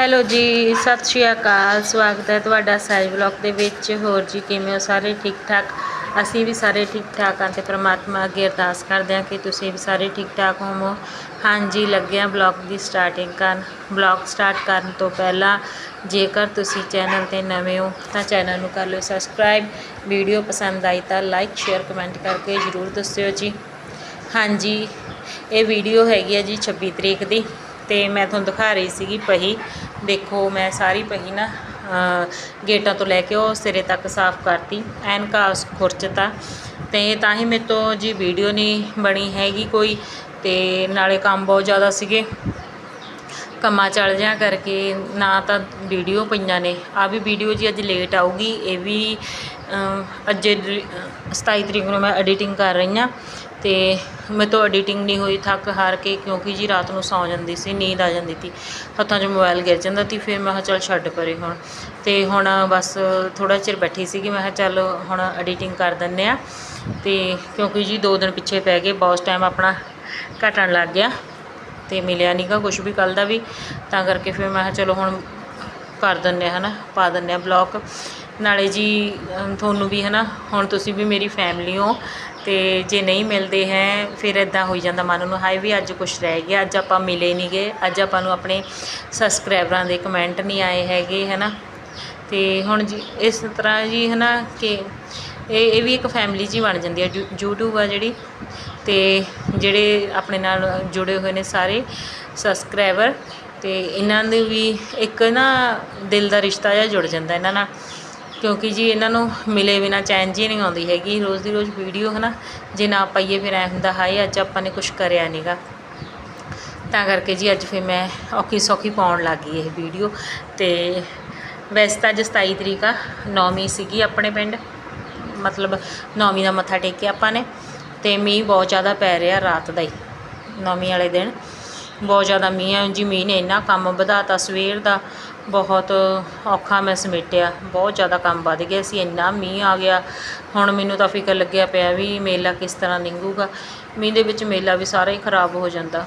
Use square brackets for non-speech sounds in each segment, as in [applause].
Hello ਜੀ, ਸਤਿ ਸ਼੍ਰੀ ਅਕਾਲ, ਸਵਾਗਤ ਹੈ ਤੁਹਾਡਾ ਸਾਈ ਵਲੌਗ ਦੇ ਵਿੱਚ। ਹੋਰ ਜੀ, ਕਿਵੇਂ ਹੋ ਸਾਰੇ ਠੀਕ ਠਾਕ ਅਸੀਂ ਵੀ ਸਾਰੇ ਠੀਕ ਠਾਕ ਹਾਂ ਤੇ ਪ੍ਰਮਾਤਮਾ ਅੱਗੇ ਅਰਦਾਸ ਕਰਦੇ ਹਾਂ ਕਿ ਤੁਸੀਂ ਵੀ ਸਾਰੇ ਠੀਕ ਠਾਕ ਹੋਵੋ। ਹਾਂਜੀ, ਲੱਗਿਆ ਬਲੌਗ ਦੀ ਸਟਾਰਟਿੰਗ ਕਰਨ। ਬਲੌਗ ਸਟਾਰਟ ਕਰਨ ਤੋਂ ਪਹਿਲਾਂ ਜੇਕਰ ਤੁਸੀਂ ਚੈਨਲ ਤੇ ਨਵੇਂ ਹੋ, ਤਾਂ ਚੈਨਲ ਨੂੰ ਕਰ ਲਓ ਸਬਸਕ੍ਰਾਈਬ ਵੀਡੀਓ ਪਸੰਦ ਆਈ ਤਾਂ ਲਾਈਕ ਸ਼ੇਅਰ ਕਮੈਂਟ ਕਰਕੇ ਜ਼ਰੂਰ ਦੱਸਿਓ ਜੀ। ਹਾਂਜੀ, ਇਹ ਵੀਡੀਓ ਹੈਗੀ ਹੈ ਜੀ 26 ਤਰੀਕ ਦੀ ਤੇ ਮੈਂ ਤੁਹਾਨੂੰ ਦਿਖਾ ਰਹੀ ਸੀਗੀ ਪਹੀ। ਦੇਖੋ, ਮੈਂ ਸਾਰੀ ਪਹੀ ਨਾ ਗੇਟਾਂ ਤੋਂ ਲੈ ਕੇ ਉਹ ਸਿਰੇ ਤੱਕ ਸਾਫ਼ ਕਰਤੀ। ਐਨਕਾ ਘਾਸ ਖੁਰਚਤਾ। ਤੇ ਤਾਂ ਹੀ ਮੇਰੇ ਤੋਂ ਜੀ ਵੀਡੀਓ ਨਹੀਂ ਬਣੀ ਹੈਗੀ ਕੋਈ, ਤੇ ਨਾਲੇ ਕੰਮ ਬਹੁਤ ਜ਼ਿਆਦਾ ਸੀਗੇ। ਕੰਮਾਂ ਚੱਲ ਜਿਆ ਕਰਕੇ, ਨਾ ਤਾਂ ਵੀਡੀਓ ਪਈਆਂ ਨੇ। ਆ ਵੀ ਵੀਡੀਓ ਜੀ ਅੱਜ ਲੇਟ ਆਊਗੀ, ਇਹ ਵੀ ਅੱਜ 27 ਤਰੀਕ ਨੂੰ ਮੈਂ ਐਡੀਟਿੰਗ ਕਰ ਰਹੀ ਹਾਂ। ਅਤੇ ਮੇਰੇ ਤੋਂ ਐਡੀਟਿੰਗ ਨਹੀਂ ਹੋਈ, ਥੱਕ ਹਾਰ ਕੇ, ਕਿਉਂਕਿ ਜੀ ਰਾਤ ਨੂੰ ਸੌਂ ਜਾਂਦੀ ਸੀ, ਨੀਂਦ ਆ ਜਾਂਦੀ ਤੀ ਹੱਥਾਂ 'ਚ ਮੋਬਾਈਲ ਗਿਰ ਜਾਂਦਾ ਤੀ ਫਿਰ ਮੈਂ ਕਿਹਾ ਚੱਲ ਛੱਡ ਪਰੇ ਹੁਣ। ਅਤੇ ਹੁਣ ਬਸ ਥੋੜ੍ਹਾ ਚਿਰ ਬੈਠੀ ਸੀਗੀ, ਮੈਂ ਕਿਹਾ ਚੱਲ ਹੁਣ ਐਡੀਟਿੰਗ ਕਰ ਦਿੰਦੇ ਹਾਂ। ਅਤੇ ਕਿਉਂਕਿ ਜੀ ਦੋ ਦਿਨ ਪਿੱਛੇ ਪੈ ਗਏ ਬਹੁਤ ਟਾਈਮ ਆਪਣਾ ਘਟਣ ਲੱਗ ਗਿਆ। ਅਤੇ ਮਿਲਿਆ ਨਹੀਂਗਾ ਕੁਝ ਵੀ ਕੱਲ ਦਾ ਵੀ, ਤਾਂ ਕਰਕੇ ਫਿਰ ਮੈਂ ਕਿਹਾ ਚਲੋ ਹੁਣ ਕਰ ਦਿੰਨੇ ਆ ਹਨਾ, ਪਾ ਦਿੰਦੇ ਹਾਂ ਬਲੌਗ ਨਾਲੇ ਜੀ ਤੁਹਾਨੂੰ ਵੀ, ਹਨਾ, ਹੁਣ ਤੁਸੀਂ ਵੀ ਮੇਰੀ ਫੈਮਿਲੀ ਹੋ ਅਤੇ ਜੇ ਨਹੀਂ ਮਿਲਦੇ ਹੈ, ਫਿਰ ਇੱਦਾਂ ਹੋਈ ਜਾਂਦਾ ਮਨ ਨੂੰ, ਹਾਏ ਵੀ ਅੱਜ ਕੁਛ ਰਹਿ ਗਿਆ, ਅੱਜ ਆਪਾਂ ਮਿਲੇ ਨਹੀਂ ਗਏ ਅੱਜ ਆਪਾਂ ਨੂੰ ਆਪਣੇ ਸਬਸਕ੍ਰਾਈਬਰਾਂ ਦੇ ਕਮੈਂਟ ਨਹੀਂ ਆਏ ਹੈਗੇ ਹੈ ਨਾ ਅਤੇ ਹੁਣ ਜੀ, ਇਸ ਤਰ੍ਹਾਂ ਜੀ ਹੈ ਨਾ ਕਿ ਇਹ ਇਹ ਵੀ ਇੱਕ ਫੈਮਿਲੀ ਜੀ ਬਣ ਜਾਂਦੀ ਹੈ, ਯੂ- YouTube ਆ ਜਿਹੜੀ, ਤੇ ਜਿਹੜੇ ਆਪਣੇ ਨਾਲ ਜੁੜੇ ਹੋਏ ਨੇ ਸਾਰੇ ਸਬਸਕ੍ਰਾਈਬਰ ਤੇ ਇਹਨਾਂ ਦੇ ਵੀ ਇੱਕ ਨਾ ਦਿਲ ਦਾ ਰਿਸ਼ਤਾ ਜਿਹਾ ਜੁੜ ਜਾਂਦਾ ਇਹਨਾਂ ਨਾਲ। ਕਿਉਂਕਿ ਜੀ ਇਹਨਾਂ ਨੂੰ ਮਿਲੇ ਬਿਨਾ ਚੈਨ ਜੀ ਨਹੀਂ ਆਉਂਦੀ ਹੈਗੀ, ਰੋਜ਼ ਦੀ ਰੋਜ਼ ਵੀਡੀਓ ਹਨਾ, ਜੇ ਨਾ ਪਾਈਏ ਫਿਰ ਐ ਹੁੰਦਾ, ਹਾਏ ਅੱਜ ਆਪਾਂ ਨੇ ਕੁਝ ਕਰਿਆ ਨਹੀਂਗਾ ਤਾਂ ਕਰਕੇ ਜੀ ਅੱਜ ਫਿਰ ਮੈਂ ਔਖੀ ਸੌਖੀ ਪਾਉਣ ਲੱਗ ਗਈ ਇਹ ਵੀਡੀਓ। ਤੇ ਵੈਸੇ ਤਾਂ ਅੱਜ 27 ਤਰੀਕ ਆ, ਨੌਵੀਂ ਸੀਗੀ ਆਪਣੇ ਪਿੰਡ, ਮਤਲਬ ਨੌਵੀਂ ਦਾ ਮੱਥਾ ਟੇਕਿਆ ਆਪਾਂ ਨੇ। ਤੇ ਮੀਂਹ ਬਹੁਤ ਜ਼ਿਆਦਾ ਪੈ ਰਿਹਾ ਰਾਤ ਦਾ ਹੀ, ਨੌਵੀਂ ਵਾਲੇ ਦਿਨ। ਬਹੁਤ ਜ਼ਿਆਦਾ ਮੀਂਹ ਆ, ਜੀ ਮੀਂਹ ਨੇ ਇੰਨਾ ਕੰਮ ਵਧਾਤਾ ਸਵੇਰ ਦਾ ਬਹੁਤ ਔਖਾ ਮੈਂ ਸਮੇਟਿਆ, ਬਹੁਤ ਜ਼ਿਆਦਾ ਕੰਮ ਵੱਧ ਗਿਆ ਸੀ, ਇੰਨਾ ਮੀਂਹ ਆ ਗਿਆ। ਹੁਣ ਮੈਨੂੰ ਤਾਂ ਫਿਕਰ ਲੱਗਿਆ ਪਿਆ ਵੀ ਮੇਲਾ ਕਿਸ ਤਰ੍ਹਾਂ ਲੰਘੂਗਾ ਮੀਂਹ ਦੇ ਵਿੱਚ ਮੇਲਾ ਵੀ ਸਾਰਾ ਹੀ ਖਰਾਬ ਹੋ ਜਾਂਦਾ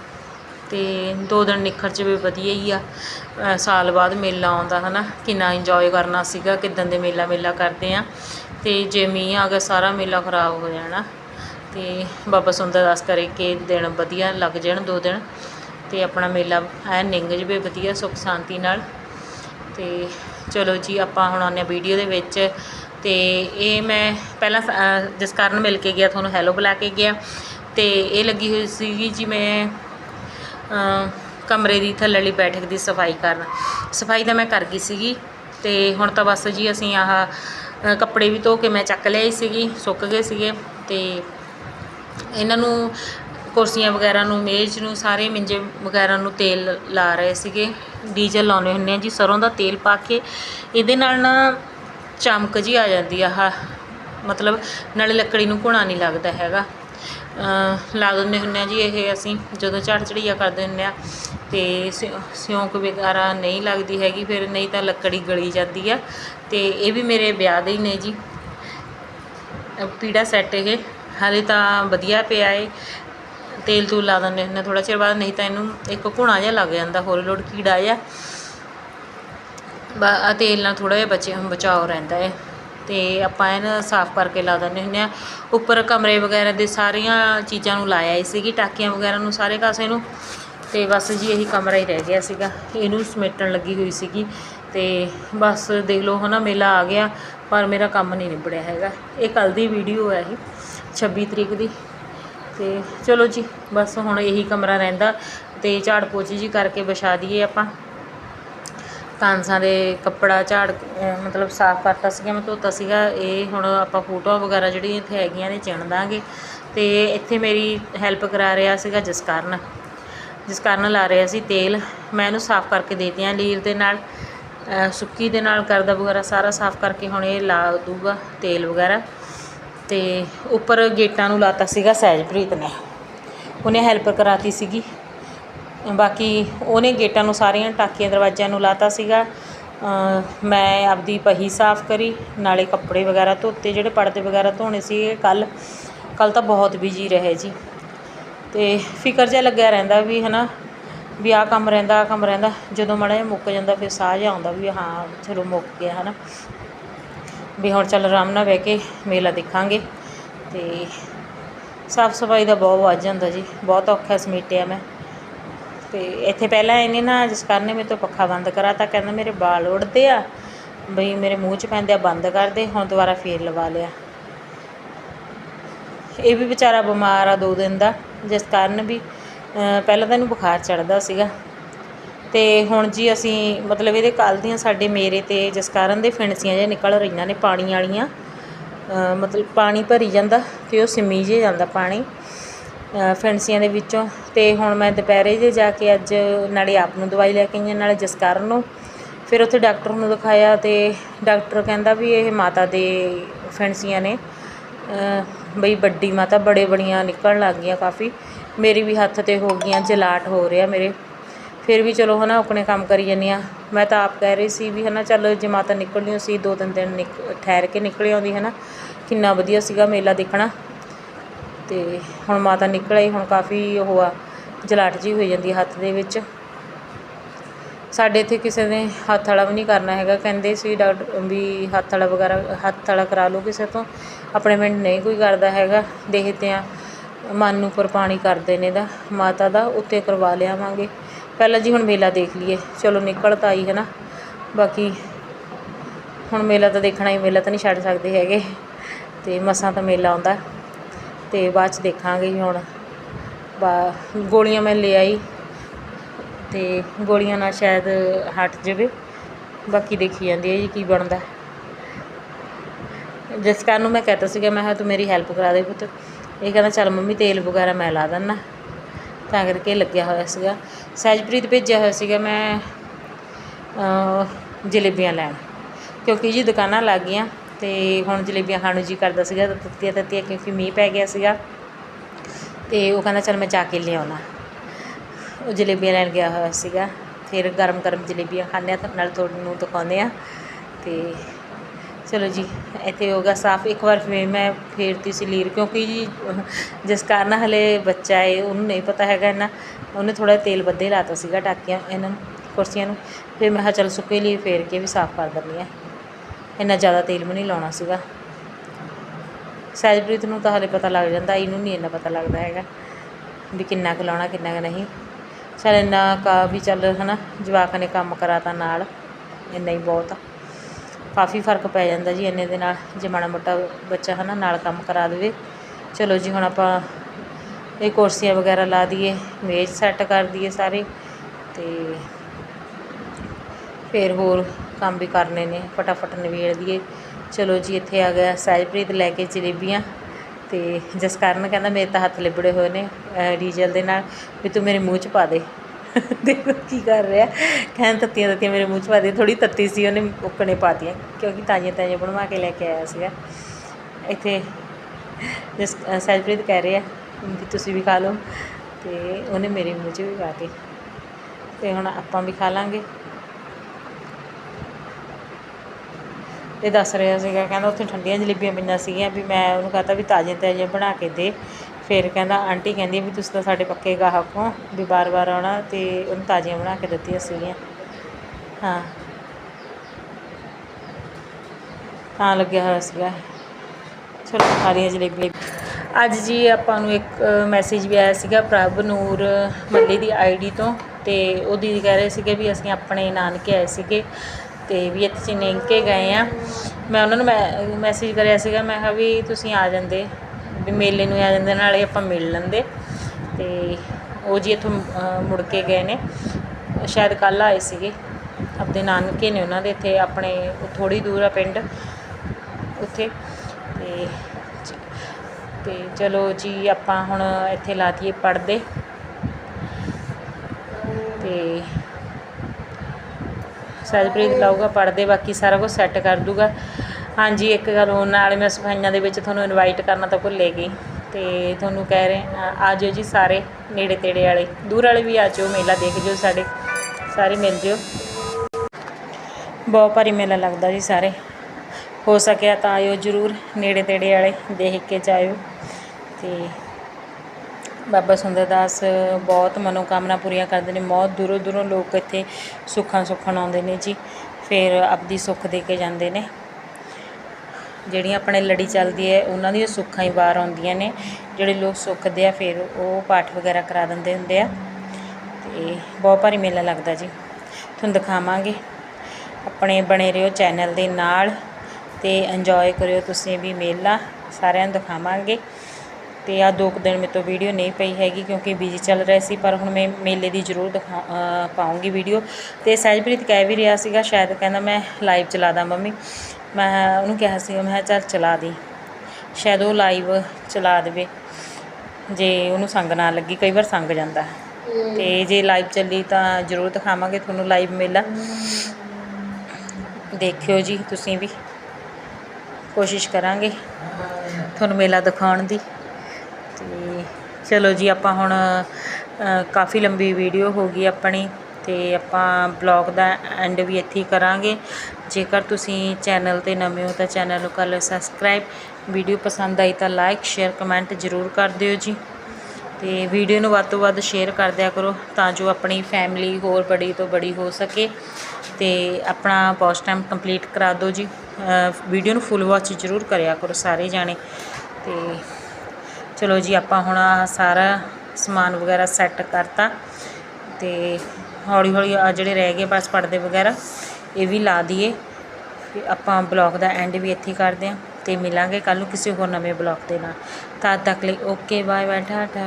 ਤੇ ਦੋ ਦਿਨ ਨਿਖਰ ਚ ਵੀ ਵਧੀਆ ਹੀ ਆ। ਸਾਲ ਬਾਅਦ ਮੇਲਾ ਆਉਂਦਾ, ਹਨਾ? ਕਿੰਨਾ ਇੰਜੋਏ ਕਰਨਾ ਸੀਗਾ ਕਿਦਾਂ ਦੇ ਮੇਲਾ ਮੇਲਾ ਕਰਦੇ ਆ। ਤੇ ਜੇ ਮੀਂਹ ਆ ਗਿਆ, ਸਾਰਾ ਮੇਲਾ ਖਰਾਬ ਹੋ ਜਾਣਾ। ਤੇ ਬਾਬਾ ਸੁੰਦਰ ਦਾਸ ਕਰੇ ਕਿ ਦਿਨ ਵਧੀਆ ਲੱਗ ਜਾਣ ਦੋ ਦਿਨ ਤੇ ਆਪਣਾ ਮੇਲਾ ਐ ਨਿੰਗ ਜਵੇ, ਵਧੀਆ ਸੁੱਖ ਸ਼ਾਂਤੀ ਨਾਲ। ਤੇ ਚਲੋ ਜੀ, ਆਪਾਂ ਹੁਣ ਆਉਂਦੇ ਹਾਂ ਵੀਡੀਓ ਦੇ ਵਿੱਚ। ਤੇ ਇਹ ਮੈਂ ਪਹਿਲਾਂ ਜਿਸ ਕਾਰਨ ਮਿਲ ਕੇ ਗਿਆ, ਤੁਹਾਨੂੰ ਹੈਲੋ ਬੁਲਾ ਕੇ ਗਿਆ। ਤੇ ਇਹ ਲੱਗੀ ਹੋਈ ਸੀਗੀ ਜੀ ਮੈਂ ਕਮਰੇ ਦੀ ਥੱਲੇਲੀ ਬੈਠਕ ਦੀ ਸਫ਼ਾਈ ਕਰਨ। ਸਫ਼ਾਈ ਤਾਂ ਮੈਂ ਕਰ ਗਈ ਸੀਗੀ। ਤੇ ਹੁਣ ਤਾਂ ਬਸ ਜੀ ਅਸੀਂ ਆਹ ਕੱਪੜੇ ਵੀ ਧੋ ਕੇ ਮੈਂ ਚੱਕ ਲਿਆਈ ਸੀਗੀ, ਸੁੱਕ ਗਏ ਸੀਗੇ। ਤੇ ਇਹਨਾਂ ਨੂੰ ਕੁਰਸੀਆਂ ਵਗੈਰਾ ਨੂੰ, ਮੇਜ਼ ਨੂੰ, ਸਾਰੇ ਮਿੰਜੇ ਵਗੈਰਾ ਨੂੰ ਤੇਲ ਲਾ ਰਹੇ ਸੀਗੇ। ਡੀਜ਼ਲ ਲਾਉਣੇ ਹੁੰਦੇ ਆ ਜੀ, ਸਰੋਂ ਦਾ ਤੇਲ ਪਾ ਕੇ। ਇਹਦੇ ਨਾਲ ਨਾ ਚਮਕ ਜੀ ਆ ਜਾਂਦੀ ਆ, ਆਹ ਮਤਲਬ ਨਾਲੇ ਲੱਕੜੀ ਨੂੰ ਘੁਣਾ ਨਹੀਂ ਲੱਗਦਾ ਹੈਗਾ। ਲਾ ਦਿੰਦੇ ਹੁੰਦੇ ਆ ਜੀ ਇਹ ਅਸੀਂ, ਜਦੋਂ ਝਾੜ ਝੜੀਆ ਕਰਦੇ ਹੁੰਦੇ ਆ, ਤੇ ਸਿਉ- ਸਿਉਂਕ ਵਗੈਰਾ ਨਹੀਂ ਲੱਗਦੀ ਹੈਗੀ, ਫਿਰ ਨਹੀਂ ਤਾਂ ਲੱਕੜੀ ਗਲੀ ਜਾਂਦੀ ਆ। ਤੇ ਇਹ ਵੀ ਮੇਰੇ ਵਿਆਹ ਦੇ ਹੀ ਨੇ ਜੀ। ਪੀੜਾ ਸੈੱਟ ਇਹ, ਹਾਲੇ ਤਾਂ ਵਧੀਆ ਪਿਆ ਏ। ਤੇਲ ਤੂਲ ਲਾ ਦਿੰਦੇ ਹੁੰਦੇ ਥੋੜਾ ਚਿਰ ਬਾਅਦ ਨਹੀਂ ਤਾਂ ਇਹਨੂੰ ਇੱਕ ਘੁਣਾ ਜਿਹਾ ਲੱਗ ਜਾਂਦਾ, ਹੋਰ ਲੋੜ ਕੀੜਾ ਜਿਹਾ। ਬਾ ਤੇਲ ਨਾਲ ਥੋੜਾ ਜਿਹਾ ਬਚੇ ਬਚਾਓ ਰਹਿੰਦਾ ਹੈ ਤੇ ਆਪਾਂ ਇਹਨੂੰ ਸਾਫ਼ ਕਰਕੇ ਲਾ ਦਿੰਦੇ ਹੁੰਦੇ ਆ। ਉੱਪਰ ਕਮਰੇ ਵਗੈਰਾ ਦੇ ਸਾਰੀਆਂ ਚੀਜ਼ਾਂ ਨੂੰ ਲਾਇਆ ਹੀ ਸੀਗੀ, ਟਾਕੀਆਂ ਵਗੈਰਾ ਨੂੰ ਸਾਰੇ ਕਾਸੇ ਨੂੰ। ਤੇ ਬਸ ਜੀ ਇਹੀ ਕਮਰਾ ਹੀ ਰਹਿ ਗਿਆ ਸੀਗਾ। ਇਹਨੂੰ ਸਮੇਟਣ ਲੱਗੀ ਹੋਈ ਸੀਗੀ। ਤੇ ਬਸ ਦੇਖ ਲਓ ਹਨਾ, ਮੇਲਾ ਆ ਗਿਆ, ਪਰ ਮੇਰਾ ਕੰਮ ਨਹੀਂ ਨਿਬੜਿਆ ਹੈਗਾ। ਇਹ ਕੱਲ ਦੀ ਵੀਡੀਓ ਹੈ ਇਹ 26 ਤਰੀਕ ਦੀ। ਤੇ ਚਲੋ ਜੀ, ਬਸ ਹੁਣ ਇਹੀ ਕਮਰਾ ਰਹਿੰਦਾ ਤੇ ਝਾੜ ਪੋਚੀ ਜੀ ਕਰਕੇ ਵਿਛਾ ਦਈਏ ਆਪਾਂ। ਕਾਂਸਾਂ ਦੇ ਕੱਪੜਾ, ਝਾੜ ਮਤਲਬ ਸਾਫ਼ ਕਰਤਾ ਸੀਗਾ, ਮੈਂ ਧੋਤਾ ਸੀਗਾ, ਇਹ ਹੁਣ ਆਪਾਂ ਫੋਟੋਆਂ ਵਗੈਰਾ ਜਿਹੜੀਆਂ ਇੱਥੇ ਹੈਗੀਆਂ ਨੇ ਚਿਣ ਦਾਂਗੇ। ਤੇ ਇੱਥੇ ਮੇਰੀ ਹੈਲਪ ਕਰਾ ਰਿਹਾ ਸੀਗਾ ਜਸਕਰਨ। ਜਸਕਰਨ ਲਾ ਰਿਹਾ ਸੀ ਤੇਲ, ਮੈਂ ਇਹਨੂੰ ਸਾਫ਼ ਕਰਕੇ ਦੇ ਦਿਆਂ ਲੀਰ ਦੇ ਨਾਲ। ਸੁੱਕੀ ਦੇ ਨਾਲ ਕਰਦਾ ਵਗੈਰਾ ਸਾਰਾ ਸਾਫ਼ ਕਰਕੇ ਹੁਣ ਇਹ ਲਾ ਦੂਗਾ ਤੇਲ ਵਗੈਰਾ। ਤੇ ਉੱਪਰ ਗੇਟਾਂ ਨੂੰ ਲਾਤਾ ਸੀਗਾ ਸਹਿਜਪ੍ਰੀਤ ਨੇ। ਉਹਨੇ ਹੈਲਪ ਕਰਾਤੀ ਸੀਗੀ। ਬਾਕੀ ਉਹਨੇ ਗੇਟਾਂ ਨੂੰ ਸਾਰੀਆਂ ਟਾਕੀਆਂ ਦਰਵਾਜ਼ਿਆਂ ਨੂੰ ਲਾਤਾ ਸੀਗਾ। ਮੈਂ ਆਪਦੀ ਪਹੀ ਸਾਫ਼ ਕਰੀ, ਨਾਲੇ ਕੱਪੜੇ ਵਗੈਰਾ ਧੋਤੇ, ਜਿਹੜੇ ਪਰਦੇ ਵਗੈਰਾ ਧੋਣੇ ਸੀਗੇ ਕੱਲ ਕੱਲ ਤਾਂ ਬਹੁਤ ਬਿਜ਼ੀ ਰਹੇ ਜੀ। ਤੇ ਫਿਕਰ ਜਿਹਾ ਲੱਗਿਆ ਰਹਿੰਦਾ ਵੀ ਹਨਾ, ਵੀ ਆਹ ਕੰਮ ਰਹਿੰਦਾ, ਆਹ ਕੰਮ ਰਹਿੰਦਾ। ਜਦੋਂ ਮਾੜਾ ਜਿਹਾ ਮੁੱਕ ਜਾਂਦਾ, ਫਿਰ ਸਾਹ ਜਿਹਾ ਆਉਂਦਾ ਵੀ ਹਾਂ, ਚਲੋ ਮੁੱਕ ਗਿਆ ਹਨਾ। ਵੀ ਹੁਣ ਚੱਲ ਆਰਾਮ ਨਾਲ ਬਹਿ ਕੇ ਮੇਲਾ ਦੇਖਾਂਗੇ। ਤੇ ਸਾਫ਼ ਸਫ਼ਾਈ ਦਾ ਬਹੁਤ ਵੱਜ ਜਾਂਦਾ ਜੀ। ਬਹੁਤ ਔਖਾ ਸਮੇਟਿਆ ਮੈਂ। ਤੇ ਇੱਥੇ ਪਹਿਲਾਂ ਇਹਨੇ ਨਾ ਜਿਸ ਕਾਰਨ ਮੇਰੇ ਤੋਂ ਪੱਖਾ ਬੰਦ ਕਰਾਤਾ ਕਹਿੰਦਾ ਮੇਰੇ ਵਾਲ ਉੜਦੇ ਆ, ਬਈ ਮੇਰੇ ਮੂੰਹ 'ਚ ਪੈਂਦੇ ਆ, ਬੰਦ ਕਰ ਦੇ, ਹੁਣ ਦੁਬਾਰਾ ਫੇਰ ਲਵਾ ਲਿਆ। ਇਹ ਵੀ ਵਿਚਾਰਾ ਬਿਮਾਰ ਆ ਦੋ ਦਿਨ ਦਾ, ਜਿਸ ਕਾਰਨ ਵੀ ਪਹਿਲਾਂ ਤਾਂ ਇਹਨੂੰ ਬੁਖਾਰ ਚੜਦਾ ਸੀਗਾ। ਤੇ ਹੁਣ ਜੀ ਅਸੀਂ ਮਤਲਬ ਇਹਦੇ ਕੱਲ੍ਹ ਦੀਆਂ ਸਾਡੇ ਮੇਰੇ ਤੇ ਜਿਸ ਦੇ ਫਿਣਸੀਆਂ ਜਿਹੀਆਂ ਨਿਕਲ ਰਹੀਆਂ ਨੇ ਪਾਣੀ ਵਾਲੀਆਂ। ਮਤਲਬ ਪਾਣੀ ਭਰੀ ਜਾਂਦਾ ਤੇ ਉਹ ਸਿੰਮੀ ਜੇ ਜਾਂਦਾ ਪਾਣੀ, ਅਹ ਫਿਣਸੀਆਂ ਦੇ ਵਿੱਚੋਂ। ਤੇ ਹੁਣ ਮੈਂ ਦੁਪਹਿਰੇ ਜੇ ਜਾ ਕੇ ਅੱਜ ਨਾਲੇ ਆਪ ਨੂੰ ਦਵਾਈ ਲੈ ਕੇ ਆਈ ਹਾਂ, ਨਾਲੇ ਜਸਕਰਨ ਨੂੰ। ਫਿਰ ਉੱਥੇ ਡਾਕਟਰ ਨੂੰ ਦਿਖਾਇਆ ਤੇ ਡਾਕਟਰ ਕਹਿੰਦਾ ਵੀ ਇਹ ਮਾਤਾ ਦੇ ਫਿਣਸੀਆਂ ਨੇ। ਬਈ ਵੱਡੀ ਮਾਤਾ ਬੜੇ ਬੜੀਆਂ ਨਿਕਲਣ ਲੱਗ ਗਈਆਂ ਕਾਫੀ। ਮੇਰੀ ਵੀ ਹੱਥ ਤੇ ਹੋ ਗਈਆਂ, ਜਲਾਟ ਹੋ ਰਿਹਾ ਮੇਰੇ। ਫਿਰ ਵੀ ਚਲੋ ਹੈ ਨਾ ਆਪਣੇ ਕੰਮ ਕਰੀ ਜਾਂਦੀ ਹਾਂ। ਮੈਂ ਤਾਂ ਆਪ ਕਹਿ ਰਹੀ ਸੀ ਵੀ ਹੈ ਨਾ ਚੱਲ ਜੇ ਮਾਤਾ ਨਿਕਲਣੀ ਸੀ, ਦੋ ਤਿੰਨ ਦਿਨ ਨਿਕ, ਠਹਿਰ ਕੇ ਨਿਕਲ ਆਉਂਦੀ ਨਾ ਕਿੰਨਾ ਵਧੀਆ ਸੀਗਾ ਮੇਲਾ ਦੇਖਣਾ। ਅਤੇ ਹੁਣ ਮਾਤਾ ਨਿਕਲ ਆਈ, ਹੁਣ ਕਾਫੀ ਉਹ ਆ, ਜਲਾਟ ਜੀ ਹੋਈ ਜਾਂਦੀ ਹੱਥ ਦੇ ਵਿੱਚ। ਸਾਡੇ ਇੱਥੇ ਕਿਸੇ ਨੇ ਹੱਥ ਵਾਲਾ ਵੀ ਨਹੀਂ ਕਰਨਾ ਹੈਗਾ। ਕਹਿੰਦੇ ਸੀ ਡਾਕਟਰ ਵੀ ਹੱਥ ਵਾਲਾ ਵਗੈਰਾ, ਹੱਥ ਵਾਲਾ ਕਰਾ ਲਓ ਕਿਸੇ ਤੋਂ। ਆਪਣੇ ਪਿੰਡ ਨਹੀਂ ਕੋਈ ਕਰਦਾ ਹੈਗਾ, ਦੇਖਦੇ ਆ ਮਨ ਨੂੰ ਕੁਰਬਾਨੀ ਕਰਦੇ ਨੇ ਦਾ ਮਾਤਾ ਦਾ ਉੱਤੇ ਕਰਵਾ ਲਿਆਵਾਂਗੇ। ਪਹਿਲਾਂ ਜੀ ਹੁਣ ਮੇਲਾ ਦੇਖ ਲਈਏ। ਚਲੋ ਨਿਕਲ ਤਾਂ ਆਈ ਹੈ ਨਾ। ਬਾਕੀ ਹੁਣ ਮੇਲਾ ਤਾਂ ਦੇਖਣਾ ਹੀ, ਮੇਲਾ ਤਾਂ ਨਹੀਂ ਛੱਡ ਸਕਦੇ ਹੈਗੇ। ਤੇ ਮਸਾਂ ਤਾਂ ਮੇਲਾ ਆਉਂਦਾ। ਤੇ ਬਾਅਦ ਚ ਦੇਖਾਂਗੇ ਜੀ ਹੁਣ। ਬਾ, ਗੋਲੀਆਂ ਮੈਂ ਲੈ ਆਈ। ਤੇ ਗੋਲੀਆਂ ਨਾਲ ਸ਼ਾਇਦ ਹਟ ਜਾਵੇ। ਬਾਕੀ ਦੇਖੀ ਜਾਂਦੀ ਹੈ ਜੀ ਕੀ ਬਣਦਾ। ਜਿਸ ਕਾਰਨ ਨੂੰ ਮੈਂ ਕਹਤਾ ਸੀਗਾ, ਮੈਂ ਕਿਹਾ ਤੂੰ ਮੇਰੀ ਹੈਲਪ ਕਰਾ ਦੇ ਪੁੱਤ। ਇਹ ਕਹਿੰਦਾ, ਚੱਲ ਮੰਮੀ ਤੇਲ ਵਗੈਰਾ ਮੈਂ ਲਾ ਦਿੰਦਾ ਤਾਂ ਕਰਕੇ ਲੱਗਿਆ ਹੋਇਆ ਸੀਗਾ। ਸਹਿਜਪ੍ਰੀਤ ਭੇਜਿਆ ਹੋਇਆ ਸੀਗਾ ਮੈਂ ਜਲੇਬੀਆਂ ਲੈਣ। ਕਿਉਂਕਿ ਜੀ ਦੁਕਾਨਾਂ ਲੱਗ ਗਈਆਂ ਤੇ ਹੁਣ ਜਲੇਬੀਆਂ ਖਾਣ ਨੂੰ ਜੀ ਕਰਦਾ ਸੀਗਾ ਤੱਤੀਆਂ ਤੱਤੀਆਂ ਕਿਉਂਕਿ ਮੀਂਹ ਪੈ ਗਿਆ ਸੀਗਾ। ਤੇ ਉਹ ਕਹਿੰਦਾ ਚੱਲ ਮੈਂ ਜਾ ਕੇ ਲਿਆਉਣਾ। ਉਹ ਜਲੇਬੀਆਂ ਲੈਣ ਗਿਆ ਹੋਇਆ ਸੀਗਾ। ਫਿਰ ਗਰਮ ਗਰਮ ਜਲੇਬੀਆਂ ਖਾਂਦੇ ਆ ਨਾਲ ਤੁਹਾਨੂੰ ਦਿਖਾਉਂਦੇ ਆ। ਤੇ ਚਲੋ ਜੀ, ਇੱਥੇ ਹੋ ਗਿਆ ਸਾਫ਼। ਇੱਕ ਵਾਰ ਫਿਰ ਮੈਂ ਫੇਰਤੀ ਸੀ ਲੀਰ, ਕਿਉਂਕਿ ਜੀ, ਜਿਸ ਕਾਰਨ ਹਲੇ ਬੱਚਾ ਹੈ ਉਹਨੂੰ ਨਹੀਂ ਪਤਾ ਹੈਗਾ ਇੰਨਾ। ਉਹਨੇ ਥੋੜਾ ਤੇਲ ਬੱਦੇ ਲਾਤਾ ਸੀਗਾ ਟਾਕੀਆਂ, ਇਹਨਾਂ ਨੂੰ ਕੁਰਸੀਆਂ ਨੂੰ। ਫਿਰ ਮੈਂ ਕਿਹਾ, ਚੱਲ ਸੁੱਕੇ ਲਈ ਫੇਰ ਕੇ ਵੀ ਸਾਫ਼ ਕਰ ਦਿੰਦੀ ਆ ਇੰਨਾ ਜ਼ਿਆਦਾ ਤੇਲ ਵੀ ਨਹੀਂ ਲਾਉਣਾ ਸੀਗਾ। ਸਹਿਜਪ੍ਰੀਤ ਨੂੰ ਤਾਂ ਹਲੇ ਪਤਾ ਲੱਗ ਜਾਂਦਾ, ਇਹਨੂੰ ਨਹੀਂ ਇੰਨਾ ਪਤਾ ਲੱਗਦਾ ਹੈਗਾ ਵੀ ਕਿੰਨਾ ਕੁ ਲਾਉਣਾ, ਕਿੰਨਾ ਕੁ ਨਹੀਂ। ਚੱਲ ਇੰਨਾ ਕਾ ਵੀ ਚੱਲ, ਹਨਾ, ਜਵਾਕ ਨੇ ਕੰਮ ਕਰਾਤਾ ਨਾਲ, ਇੰਨਾ ਹੀ ਬਹੁਤ। ਆ ਕਾਫੀ ਫ਼ਰਕ ਪੈ ਜਾਂਦਾ ਜੀ ਇੰਨੇ ਦੇ ਨਾਲ, ਜੇ ਮਾੜਾ ਮੋਟਾ ਬੱਚਾ ਹੈ ਨਾ ਨਾਲ ਕੰਮ ਕਰਾ ਦੇਵੇ। ਚਲੋ ਜੀ, ਹੁਣ ਆਪਾਂ ਇਹ ਕੁਰਸੀਆਂ ਵਗੈਰਾ ਲਾ ਦਈਏ, ਮੇਜ਼ ਸੈੱਟ ਕਰ ਦਈਏ ਸਾਰੇ ਤੇ ਫਿਰ ਹੋਰ ਕੰਮ ਵੀ ਕਰਨੇ ਨੇ, ਫਟਾਫਟ ਨਵੇੜ ਦਈਏ। ਚਲੋ ਜੀ, ਇੱਥੇ ਆ ਗਿਆ ਸਹਿਜਪ੍ਰੀਤ ਲੈ ਕੇ ਜਲੇਬੀਆਂ ਤੇ ਜਿਸ ਕਾਰਨ ਕਹਿੰਦਾ ਮੇਰੇ ਤਾਂ ਹੱਥ ਲਿਬੜੇ ਹੋਏ ਨੇ ਡੀਜ਼ਲ ਦੇ ਨਾਲ ਵੀ ਤੂੰ ਮੇਰੇ ਮੂੰਹ 'ਚ ਪਾ ਦੇ। [laughs] ਦੇਖੋ ਕੀ ਕਰ ਰਿਹਾ। ਕਹਿੰਦਾ ਤੱਤੀਆਂ ਤੱਤੀਆਂ ਮੇਰੇ ਮੂੰਹ 'ਚ ਪਾ ਦੇ ਥੋੜੀ ਤੱਤੀ ਸੀ, ਉਹਨੇ ਉੱਕਣੇ ਪਾਤੀਆਂ, ਕਿਉਂਕਿ ਤਾਜ਼ੀਆਂ ਤਾਜ਼ੀਆਂ ਬਣਵਾ ਕੇ ਲੈ ਕੇ ਆਇਆ ਸੀਗਾ। ਇੱਥੇ ਜਿਸ ਅਹ ਸਹਿਜਪ੍ਰੀਤ ਕਹਿ ਰਿਹਾ ਵੀ ਤੁਸੀਂ ਵੀ ਖਾ ਲਓ, ਤੇ ਉਹਨੇ ਮੇਰੇ ਮੂੰਹ 'ਚ ਵੀ ਪਾਤੀ। ਤੇ ਹੁਣ ਆਪਾਂ ਵੀ ਖਾ ਲਾਂਗੇ। ਇਹ ਦੱਸ ਰਿਹਾ ਸੀਗਾ, ਕਹਿੰਦਾ ਉੱਥੇ ਠੰਡੀਆਂ ਜਲੇਬੀਆਂ ਪਈਆਂ ਸੀਗੀਆਂ, ਵੀ ਮੈਂ ਉਹਨੂੰ ਕਹਤਾ ਵੀ ਤਾਜ਼ੀਆਂ ਤਾਜ਼ੀਆਂ ਬਣਾ ਕੇ ਦੇ। ਫਿਰ ਕਹਿੰਦਾ, ਆਂਟੀ ਕਹਿੰਦੀ ਵੀ ਤੁਸੀਂ ਤਾਂ ਸਾਡੇ ਪੱਕੇ ਗਾਹਕ ਹੋ, ਵੀ ਬਾਰ-ਬਾਰ ਆਉਣਾ ਤੇ ਉਹਨੂੰ ਤਾਜ਼ੀਆਂ ਬਣਾ ਕੇ ਦਿੱਤੀਆਂ ਸੀਗੀਆਂ। ਹਾਂ। ਤਾਂ ਲੱਗਿਆ ਹੋਇਆ ਸੀਗਾ। ਚਲੋ ਖਾ ਲਈਆਂ ਜਲੇਬੀ ਅੱਜ ਜੀ ਆਪਾਂ ਨੂੰ ਇੱਕ ਮੈਸੇਜ ਵੀ ਆਇਆ ਸੀਗਾ ਪ੍ਰਭ ਨੂਰ ਮੱਲੀ ਦੀ ਆਈਡੀ ਤੋਂ ਤੇ ਉਹ ਦੀਦੀ ਕਹਿ ਰਹੇ ਸੀਗੇ ਵੀ ਅਸੀਂ ਆਪਣੇ ਨਾਨਕੇ ਆਏ ਸੀਗੇ ਤੇ ਵੀ ਇੱਥੇ ਅਸੀਂ ਨਿੰਗ ਕੇ ਗਏ ਆ। ਮੈਂ ਉਹਨਾਂ ਨੂੰ ਮੈਸੇਜ ਕਰਿਆ ਸੀਗਾ, ਮੈਂ ਕਿਹਾ ਵੀ ਤੁਸੀਂ ਆ ਜਾਂਦੇ। ਵੀ ਮੇਲੇ ਨੂੰ ਆ ਜਾਂਦੇ ਨਾਲੇ ਆਪਾਂ ਮਿਲ ਲੈਂਦੇ। ਤੇ ਉਹ ਜੀ ਇੱਥੋਂ ਮੁੜ ਕੇ ਗਏ ਨੇ। ਸ਼ਾਇਦ ਕੱਲ ਆਏ ਸੀਗੇ। ਆਪਦੇ ਨਾਨਕੇ ਨੇ ਉਹਨਾਂ ਦੇ ਇੱਥੇ, ਆਪਣੇ ਥੋੜੀ ਦੂਰ ਆ ਪਿੰਡ। ਉੱਥੇ। ਤੇ ਤੇ ਚਲੋ ਜੀ, ਆਪਾਂ ਹੁਣ ਇੱਥੇ ਲਾਤੀਏ ਦਈਏ ਪੜਦੇ ਤੇ ਸਹਿਜਪ੍ਰੀਤ ਲਾਊਗਾ ਪੜਦੇ ਬਾਕੀ ਸਾਰਾ ਕੁਝ ਸੈੱਟ ਕਰ ਦੂਗਾ। ਹਾਂਜੀ, ਇੱਕ ਗੱਲ ਹੋਰ, ਨਾਲ ਮੈਂ ਸਫਾਈਆਂ ਦੇ ਵਿੱਚ ਤੁਹਾਨੂੰ ਇਨਵਾਈਟ ਕਰਨਾ ਤਾਂ ਭੁੱਲੇ ਗਈ ਤੇ ਤੁਹਾਨੂੰ ਕਹਿ ਰਹੇ ਆ- ਆ ਜੀ ਸਾਰੇ ਨੇੜੇ ਤੇੜੇ ਵਾਲੇ, ਦੂਰ ਵਾਲੇ ਵੀ ਆ ਜਾਓ, ਮੇਲਾ ਦੇਖ ਜਿਓ ਸਾਡੇ, ਸਾਰੇ ਮਿਲ ਜਿਓ। ਬਹੁਤ ਭਾਰੀ ਮੇਲਾ ਲੱਗਦਾ ਜੀ ਸਾਰੇ, ਹੋ ਸਕਿਆ ਤਾਂ ਆਇਓ ਜ਼ਰੂਰ ਨੇੜੇ ਤੇੜੇ ਵਾਲੇ, ਦੇਖ ਕੇ ਜਾਇਓ। ਤੇ ਬਾਬਾ ਸੁੰਦਰ ਦਾਸ ਬਹੁਤ ਮਨੋਕਾਮਨਾ ਪੂਰੀਆਂ ਕਰਦੇ ਨੇ, ਬਹੁਤ ਦੂਰੋਂ ਦੂਰੋਂ ਲੋਕ ਇੱਥੇ ਸੁੱਖਾਂ ਸੁੱਖਣ ਆਉਂਦੇ ਨੇ ਜੀ, ਫਿਰ ਆਪਦੀ ਸੁੱਖ ਦੇ ਕੇ ਜਾਂਦੇ ਨੇ। ਜਿਹੜੀਆਂ ਆਪਣੇ ਲੜੀ ਚੱਲਦੀ ਹੈ, ਉਹਨਾਂ ਦੀਆਂ ਸੁੱਖਾਂ ਹੀ ਬਾਹਰ ਆਉਂਦੀਆਂ ਨੇ। ਜਿਹੜੇ ਲੋਕ ਸੁੱਖਦੇ ਆ, ਫਿਰ ਉਹ ਪਾਠ ਵਗੈਰਾ ਕਰਾ ਦਿੰਦੇ ਹੁੰਦੇ ਆ। ਅਤੇ ਬਹੁਤ ਭਾਰੀ ਮੇਲਾ ਲੱਗਦਾ ਜੀ। ਤੁਹਾਨੂੰ ਦਿਖਾਵਾਂਗੇ। ਆਪਣੇ ਬਣੇ ਰਹੋ ਚੈਨਲ ਦੇ ਨਾਲ ਤੇ ਇੰਜੋਏ ਕਰਿਓ ਤੁਸੀਂ ਵੀ ਮੇਲਾ। ਸਾਰਿਆਂ ਨੂੰ ਦਿਖਾਵਾਂਗੇ। ਤੇ ਆ ਦੋ ਕੁ ਦਿਨ ਮੇਰੇ ਤੋਂ ਵੀਡੀਓ ਨਹੀਂ ਪਈ ਹੈਗੀ ਕਿਉਂਕਿ ਬਿਜ਼ੀ ਚੱਲ ਰਿਹਾ ਸੀ, ਪਰ ਹੁਣ ਮੈਂ ਮੇਲੇ ਦੀ ਜ਼ਰੂਰ ਦਿਖਾ ਪਾਉਂਗੀ ਵੀਡੀਓ ਤੇ ਸਹਿਜਪ੍ਰੀਤ ਕਹਿ ਵੀ ਰਿਹਾ ਸੀਗਾ, ਸ਼ਾਇਦ ਕਹਿੰਦਾ ਮੈਂ ਲਾਈਵ ਚਲਾ ਦਾਂ ਮੰਮੀ। ਮੈਂ ਉਹਨੂੰ ਕਿਹਾ ਸੀ ਮੈਂ ਕਿਹਾ ਚੱਲ ਚਲਾ ਦੀ। ਸ਼ਾਇਦ ਉਹ ਲਾਈਵ ਚਲਾ ਦੇਵੇ। ਜੇ ਉਹਨੂੰ ਸੰਗ ਨਾ ਲੱਗੀ ਕਈ ਵਾਰ ਸੰਗ ਜਾਂਦਾ। ਤੇ ਜੇ ਲਾਈਵ ਚੱਲੀ ਤਾਂ ਜ਼ਰੂਰ ਦਿਖਾਵਾਂਗੇ ਤੁਹਾਨੂੰ ਲਾਈਵ ਮੇਲਾ। ਦੇਖਿਓ ਜੀ ਤੁਸੀਂ ਵੀ। ਕੋਸ਼ਿਸ਼ ਕਰਾਂਗੇ ਤੁਹਾਨੂੰ ਮੇਲਾ ਦਿਖਾਉਣ ਦੀ। ਤੇ ਚਲੋ ਜੀ ਆਪਾਂ ਹੁਣ ਕਾਫੀ ਲੰਬੀ ਵੀਡੀਓ ਹੋ ਗਈ ਆਪਣੀ। ਅਤੇ ਆਪਾਂ ਬਲੌਗ ਦਾ ਐਂਡ ਵੀ ਇੱਥੇ ਹੀ ਕਰਾਂਗੇ। ਜੇਕਰ ਤੁਸੀਂ ਚੈਨਲ ਤੇ ਨਵੇਂ ਹੋ ਤਾਂ ਚੈਨਲ ਨੂੰ ਕਰ ਲਓ ਸਬਸਕ੍ਰਾਈਬ ਵੀਡੀਓ ਪਸੰਦ ਆਈ ਤਾਂ ਲਾਈਕ ਸ਼ੇਅਰ ਕਮੈਂਟ ਜ਼ਰੂਰ ਕਰ ਦਿਓ ਜੀ। ਤੇ ਵੀਡੀਓ ਨੂੰ ਵੱਧ ਤੋਂ ਵੱਧ ਸ਼ੇਅਰ ਕਰ ਦਿਆ ਕਰੋ ਤਾਂ ਜੋ ਆਪਣੀ ਫੈਮਿਲੀ ਹੋਰ ਬੜੀ ਤੋਂ ਬੜੀ ਹੋ ਸਕੇ। ਤੇ ਆਪਣਾ ਪੋਸਟ ਟਾਈਮ ਕੰਪਲੀਟ ਕਰਾ ਦਿਓ ਜੀ। ਵੀਡੀਓ ਨੂੰ ਫੁੱਲ ਵਾਚ ਜ਼ਰੂਰ ਕਰਿਆ ਕਰੋ ਸਾਰੇ ਜਾਣੇ। ਤੇ ਚਲੋ ਜੀ ਆਪਾਂ ਹੁਣ ਸਾਰਾ ਸਮਾਨ ਵਗੈਰਾ ਸੈੱਟ ਕਰਤਾ। ਤੇ ਹੌਲੀ ਹੌਲੀ ਆ ਜਿਹੜੇ ਰਹਿ ਗਏ, ਬਸ ਪਰਦੇ ਵਗੈਰਾ, ਇਹ ਵੀ ਲਾ ਦਈਏ। ਤੇ ਆਪਾਂ ਬਲੌਗ ਦਾ ਐਂਡ ਵੀ ਇੱਥੇ ਕਰਦੇ ਹਾਂ ਤੇ ਮਿਲਾਂਗੇ ਕੱਲ ਨੂੰ ਕਿਸੇ ਹੋਰ ਨਵੇਂ ਬਲੌਗ ਦੇ ਨਾਲ। ਤਦ ਤੱਕ ਲਈ ਓਕੇ ਬਾਏ ਬਾਏ ਟਾਟਾ।